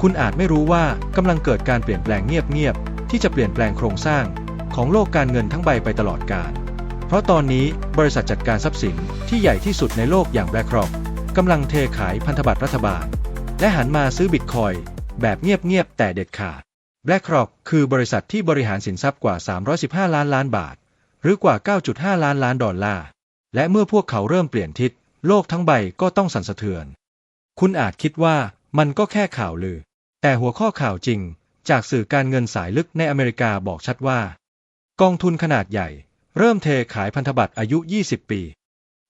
คุณอาจไม่รู้ว่ากำลังเกิดการเปลี่ยนแปลงเงียบๆที่จะเปลี่ยนแปลงโครงสร้างของโลกการเงินทั้งใบไปตลอดกาล เพราะตอนนี้บริษัทจัดการทรัพย์สินที่ใหญ่ที่สุดในโลกอย่าง BlackRock กำลังเทขายพันธบัตรรัฐบาล และหันมาซื้อบิตคอยแบบเงียบๆแต่เด็ดขาด BlackRock คือบริษัทที่บริหารสินทรัพย์กว่า 315 ล้านล้านบาท หรือกว่า 9.5 ล้านล้านดอลลาร์ และเมื่อพวกเขาเริ่มเปลี่ยนทิศ โลกทั้งใบก็ต้องสั่นสะเทือน คุณอาจคิดว่ามันก็แค่ข่าวลือ แต่หัวข้อข่าวจริง จากสื่อการเงินสายลึกในอเมริกาบอกชัดว่า กองทุนขนาดใหญ่ เริ่มเทขายพันธบัตรอายุ 20 ปี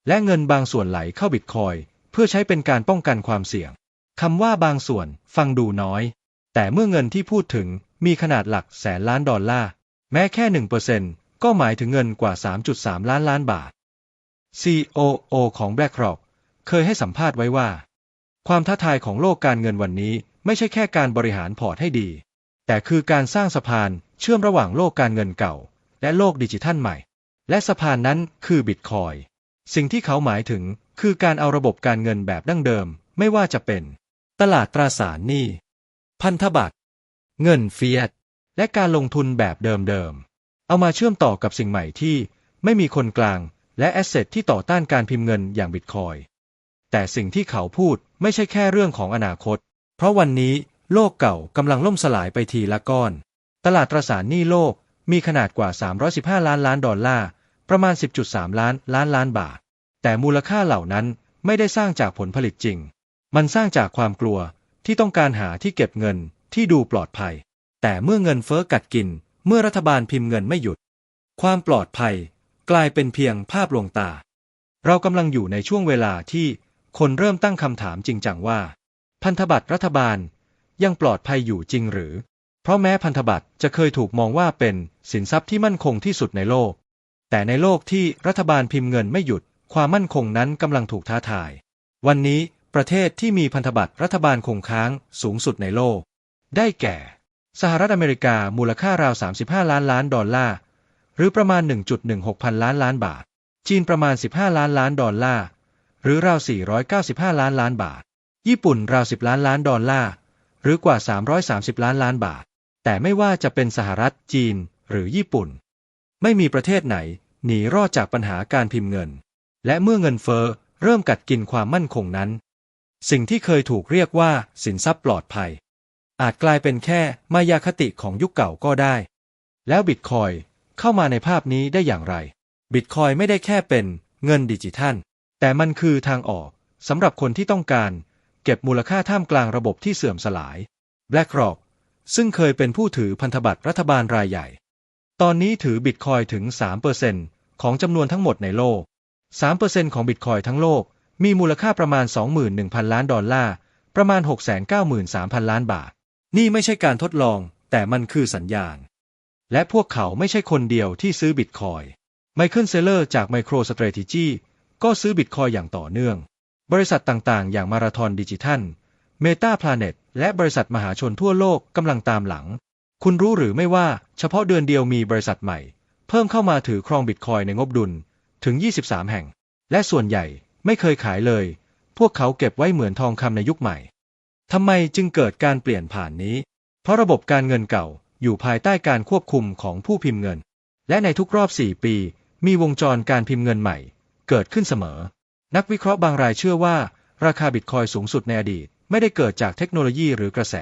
และเงินบางส่วนไหลเข้าบิตคอยเพื่อใช้เป็นการป้องกันความเสี่ยงคำว่าบางส่วนฟังดูน้อย แต่เมื่อเงินที่พูดถึงมีขนาดหลักแสนล้านดอลลาร์ แม้แค่ 1%ก็หมายถึงเงินกว่า 3.3 ล้านล้านบาท COO ของ BlackRock เคยให้สัมภาษณ์ไว้ว่า ความท้าทายของโลกการเงินวันนี้ ไม่ใช่แค่การบริหารพอร์ตให้ดี แต่คือการสร้างสะพานเชื่อมระหว่างโลกการเงินเก่า และโลกดิจิทัลใหม่ และสะพานนั้นคือบิตคอยสิ่งที่เขาหมายถึงคือการเอาระบบการเงินแบบดั้งเดิม ไม่ว่าจะเป็น ตลาดตราสารหนี้ พันธบัตร เงินเฟียสและการลงทุนแบบเดิมๆ เอามาเชื่อมต่อกับสิ่งใหม่ที่ไม่มีคนกลาง และแอสเซทที่ต่อต้านการพิมพ์เงินอย่างบิตคอยแต่สิ่งที่เขาพูดไม่ใช่แค่เรื่องของอนาคต เพราะวันนี้โลกเก่ากำลังล่มสลายไปทีละก้อน ตลาดตราสารหนี้โลกมีขนาดกว่า 315 ล้านล้านดอลลาร์ ประมาณ 10.3 ล้านล้านล้านบาท แต่มูลค่าเหล่านั้นไม่ได้สร้างจากผลผลิตจริง มันสร้างจากความกลัวที่ต้องการหาที่เก็บเงินที่ดูปลอดภัย แต่เมื่อเงินเฟ้อกัดกิน เมื่อรัฐบาลพิมพ์เงินไม่หยุด ความปลอดภัยกลายเป็นเพียงภาพลวงตา เรากำลังอยู่ในช่วงเวลาที่คนเริ่มตั้งคำถามจริงจังว่า พันธบัตรรัฐบาลยังปลอดภัยอยู่จริงหรือ เพราะแม้พันธบัตรจะเคยถูกมองว่าเป็นสินทรัพย์ที่มั่นคงที่สุดในโลก แต่ในโลกที่รัฐบาลพิมพ์เงินไม่หยุด ความมั่นคงนั้นกำลังถูกท้าทาย วันนี้ประเทศที่มีพันธบัตรรัฐบาลคงค้างสูงสุดในโลก ได้แก่ สหรัฐอเมริกามูลค่าราว 35 ล้านล้านดอลลาร์ หรือประมาณ 1.16 พันล้านล้านบาท จีนประมาณ 15 ล้านล้านดอลลาร์ หรือราว 495 ล้านล้านบาท ญี่ปุ่นราว10ล้านล้านดอลลาร์ หรือกว่า 330 ล้านล้านบาท แต่ไม่ว่าจะเป็นสหรัฐจีน หรือญี่ปุ่น ไม่มีประเทศไหน หนีรอดจากปัญหาการพิมพ์เงิน และเมื่อเงินเฟ้อเริ่มกัดกินความมั่นคงนั้น สิ่งที่เคยถูกเรียกว่าสินทรัพย์ปลอดภัย อาจกลายเป็นแค่มายาคติของยุคเก่าก็ได้ แล้วบิตคอยเข้ามาในภาพนี้ได้อย่างไร บิตคอยไม่ได้แค่เป็นเงินดิจิทัล แต่มันคือทางออกสำหรับคนที่ต้องการ เก็บมูลค่าท่ามกลางระบบที่เสื่อมสลาย BlackRock ซึ่งเคยเป็นผู้ถือพันธบัตรรัฐบาลรายใหญ่ ตอนนี้ถือบิตคอยถึง 3%ของจำนวนทั้งหมดในโลก 3%ของบิตคอยทั้งโลก มีมูลค่าประมาณ 21,000 ล้านดอลลาร์ ประมาณ 693,000 ล้านบาท นี่ไม่ใช่การทดลอง แต่มันคือสัญญาณ และพวกเขาไม่ใช่คนเดียวที่ซื้อบิตคอยไมเคิลเซเลอร์จาก MicroStrategy ก็ซื้อบิตคอยอย่างต่อเนื่อง บริษัทต่างๆ อย่างมาราธอนดิจิทัล เมตาพลาเน็ตและบริษัทมหาชนทั่วโลกกำลังตามหลัง คุณรู้หรือไม่ว่าเฉพาะเดือนเดียวมีบริษัทใหม่ เพิ่มเข้ามาถือครองบิตคอยในงบดุลถึง 23 แห่ง และส่วนใหญ่ไม่เคยขายเลย พวกเขาเก็บไว้เหมือนทองคำในยุคใหม่ทำไมจึงเกิดการเปลี่ยนผ่านนี้ เพราะระบบการเงินเก่าอยู่ภายใต้การควบคุมของผู้พิมพ์เงิน และในทุกรอบ 4 ปี มีวงจรการพิมพ์เงินใหม่ เกิดขึ้นเสมอ นักวิเคราะห์บางรายเชื่อว่า ราคาบิตคอยสูงสุดในอดีต ไม่ได้เกิดจากเทคโนโลยีหรือกระแส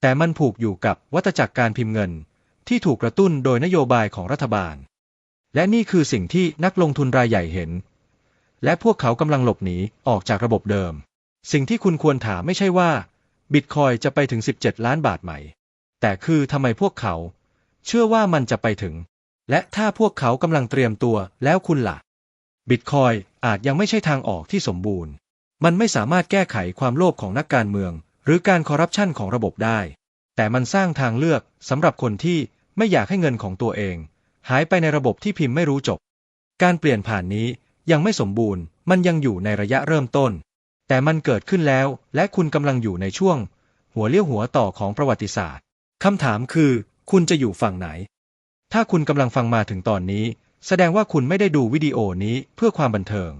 แต่มันผูกอยู่กับวัฏจักรการพิมพ์เงิน ที่ถูกกระตุ้นโดยนโยบายของรัฐบาล และนี่คือสิ่งที่นักลงทุนรายใหญ่เห็น และพวกเขากำลังหลบหนีออกจากระบบเดิม สิ่งที่คุณควรถามไม่ใช่ว่าบิตคอยจะไปถึง 17 ล้านบาทไหม แต่คือทำไมพวกเขา เชื่อว่ามันจะไปถึง และถ้าพวกเขากำลังเตรียมตัวแล้วคุณล่ะ บิตคอยอาจยังไม่ใช่ทางออกที่สมบูรณ์ มันไม่สามารถแก้ไขความโลภของนักการเมือง หรือการคอร์รัปชันของระบบได้ แต่มันสร้างทางเลือกสำหรับคนที่ไม่อยากให้เงินของตัวเอง หายไปในระบบที่พิมพ์ไม่รู้จบ การเปลี่ยนผ่านนี้ยังไม่สมบูรณ์ มันยังอยู่ในระยะเริ่มต้น แต่มันเกิดขึ้นแล้ว และคุณกำลังอยู่ในช่วง หัวเลี้ยวหัวต่อของประวัติศาสตร์คำถามคือ คุณจะอยู่ฝั่งไหน ถ้าคุณกำลังฟังมาถึงตอนนี้ แสดงว่าคุณไม่ได้ดูวิดีโอนี้เพื่อความบันเทิง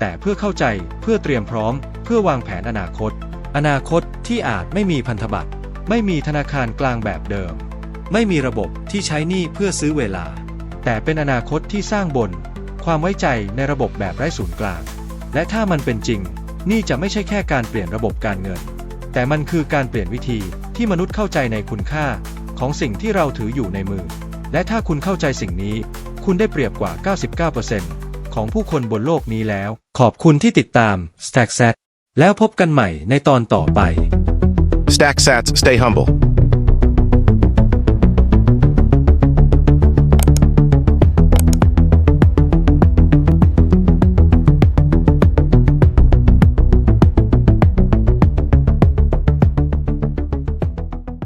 แต่เพื่อเข้าใจเพื่อเตรียมพร้อม เพื่อวางแผนอนาคต อนาคตที่อาจไม่มีพันธบัตรไม่มีธนาคารกลางแบบเดิม ไม่มีระบบที่ใช้หนี้เพื่อซื้อเวลา แต่เป็นอนาคตที่สร้างบน ความไว้ใจในระบบแบบไร้ศูนย์กลาง และถ้ามันเป็นจริง นี่จะไม่ใช่แค่การเปลี่ยนระบบการเงิน แต่มันคือการเปลี่ยนวิธีที่มนุษย์เข้าใจในคุณค่าของสิ่งที่เราถืออยู่ในมือ และถ้าคุณเข้าใจสิ่งนี้ คุณได้เปรียบกว่า 99%ของผู้คนบนโลกนี้แล้ว ขอบคุณที่ติดตาม StackSat แล้วพบกันใหม่ในตอนต่อไป Stack sats, stay humble.